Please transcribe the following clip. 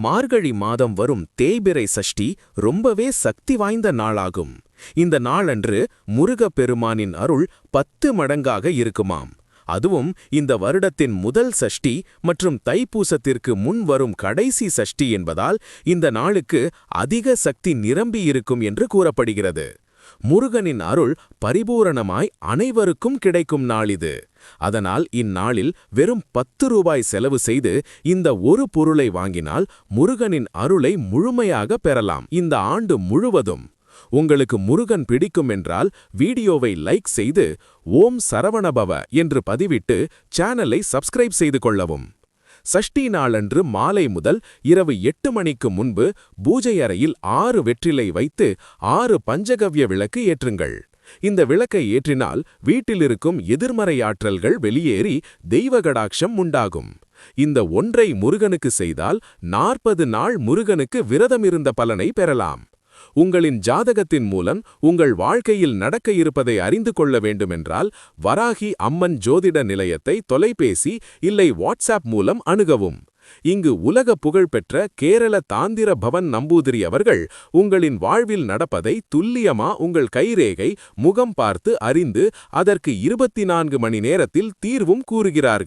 மார்கழி மாதம் வரும் தேய்பிறை சஷ்டி ரொம்பவே சக்தி வாய்ந்த நாளாகும். இந்த நாளன்று முருகப் பெருமானின் அருள் பத்து மடங்காக இருக்குமாம். அதுவும் இந்த வருடத்தின் முதல் சஷ்டி மற்றும் தைப்பூசத்திற்கு முன் வரும் கடைசி சஷ்டி என்பதால் இந்த நாளுக்கு அதிக சக்தி நிரம்பி இருக்கும் என்று கூறப்படுகிறது. முருகனின் அருள் பரிபூரணமாய் அனைவருக்கும் கிடைக்கும் நாள் இது அதனால் இந்நாளில் வெறும் பத்து ரூபாய் செலவு செய்து இந்த ஒரு பொருளை வாங்கினால் முருகனின் அருளை முழுமையாக பெறலாம். இந்த ஆண்டு முழுவதும் உங்களுக்கு முருகன் பிடிக்கும் என்றால் வீடியோவை லைக் செய்து ஓம் சரவணபவ என்று பதிவிட்டு சேனலை சப்ஸ்கிரைப் செய்து கொள்ளவும். சஷ்டி நாளன்று மாலை முதல் இரவு எட்டு மணிக்கு முன்பு பூஜை அறையில் ஆறு வெற்றிலை வைத்து ஆறு பஞ்சகவ்ய விளக்கு ஏற்றுங்கள். இந்த விளக்கை ஏற்றினால் வீட்டிலிருக்கும் எதிர்மறை ஆற்றல்கள் வெளியேறி தெய்வகடாட்சம் உண்டாகும். இந்த ஒன்றை முருகனுக்கு செய்தால் நாற்பது நாள் முருகனுக்கு விரதம் இருந்த பலனை பெறலாம். உங்களின் ஜாதகத்தின் மூலம் உங்கள் வாழ்க்கையில் நடக்க இருப்பதை அறிந்து கொள்ள வேண்டுமென்றால் வராகி அம்மன் ஜோதிட நிலையத்தை தொலைபேசி இல்லை வாட்ஸ்அப் மூலம் அணுகவும். இங்கு உலக புகழ்பெற்ற கேரள தாந்திர பவன் நம்பூதிரி அவர்கள் உங்களின் வாழ்வில் நடப்பதை துல்லியமா உங்கள் கைரேகை முகம் பார்த்து அறிந்து அதற்கு இருபத்தி நான்கு மணி நேரத்தில் தீர்வும் கூறுகிறார்கள்.